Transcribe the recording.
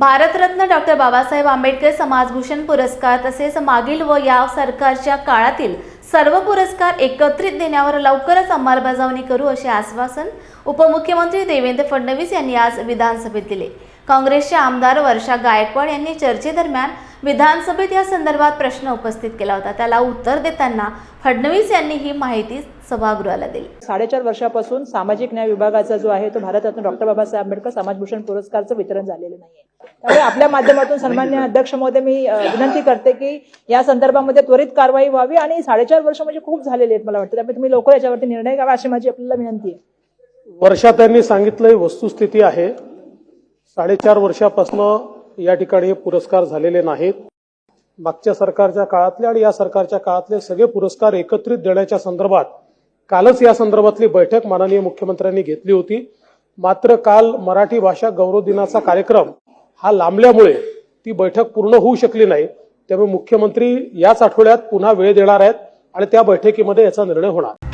Bharat Ratna doctor Babasaheb Ambedkar समाजभूषण पुरस्कार तसेच मागील व या सरकारच्या काळातील सर्व पुरस्कार एकत्रित देण्यावर लवकरच अंमलबजावणी करू असे आश्वासन उपमुख्यमंत्री देवेंद्र फडणवीस यांनी आज विधानसभेत दिले. काँग्रेसचे आमदार वर्षा गायकवाड यांनी चर्चेदरम्यान विधानसभेत या संदर्भात प्रश्न उपस्थित केला होता. त्याला उत्तर देताना फडणवीस यांनी ही माहिती सभागृहाला दिली. साडेचार वर्षापासून सामाजिक न्याय विभागाचा जो आहे तो भारतरत्न डॉक्टर बाबासाहेब आंबेडकर समाजभूषण पुरस्कारचं वितरण झालेलं नाहीये. त्यामुळे आपल्या माध्यमातून सन्मान्य अध्यक्ष महोदय मी विनंती करते की या संदर्भामध्ये त्वरित कारवाई व्हावी आणि साडेचार वर्ष म्हणजे खूप झालेले आहेत मला वाटतं. त्यामुळे तुम्ही लवकर याच्यावरती निर्णय घ्यावा अशी माझी आपल्याला विनंती आहे. वर्षात त्यांनी सांगितलं ही वस्तुस्थिती आहे. साडेचार वर्षापासून या ठिकाणी हे पुरस्कार झालेले नाहीत. मागच्या सरकारच्या काळातले आणि या सरकारच्या काळातले सगळे पुरस्कार एकत्रित देण्याच्या संदर्भात कालच या संदर्भातली बैठक माननीय मुख्यमंत्र्यांनी घेतली होती. मात्र काल मराठी भाषा गौरव दिनाचा कार्यक्रम हा लांबल्यामुळे ती बैठक पूर्ण होऊ शकली नाही. त्यामुळे मुख्यमंत्री याच आठवड्यात पुन्हा वेळ देणार आहेत आणि त्या बैठकीमध्ये याचा निर्णय होणार.